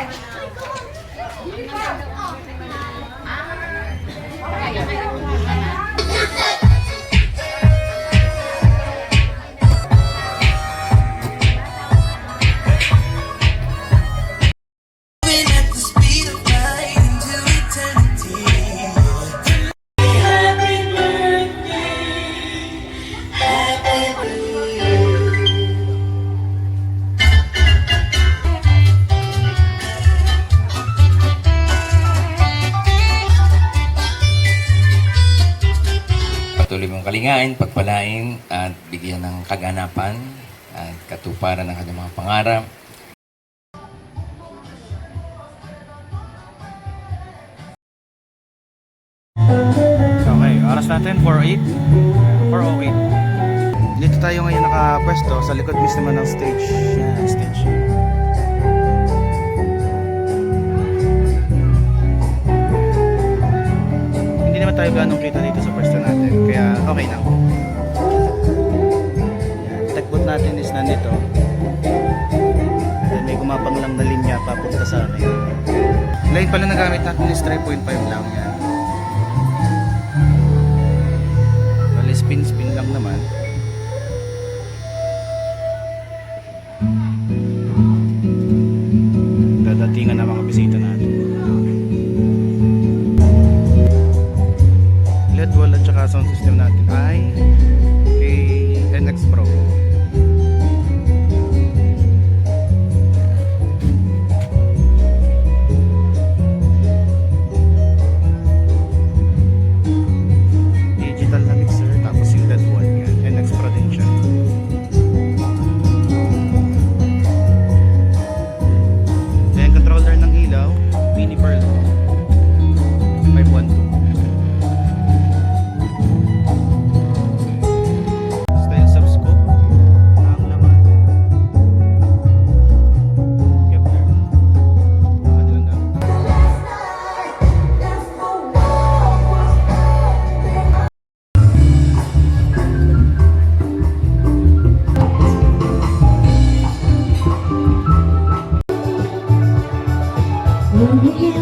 Okay. Patuloy mong kalingain, pagpalain at bigyan ng kaganapan at katuparan ng kanyang mga pangarap. Okay, oras natin 4.08 4.08 Dito tayo ngayon nakapwesto sa likod mismo ng stage. Yan, stage. Hindi naman tayo ganong kita dito okay lang. Yan, Tagboot natin is nandito. Then may gumapang lang na linya papunta sa akin Line pala na gamit natin is 3.5 lang yan. Bali spin-spin lang naman. System natin Yeah.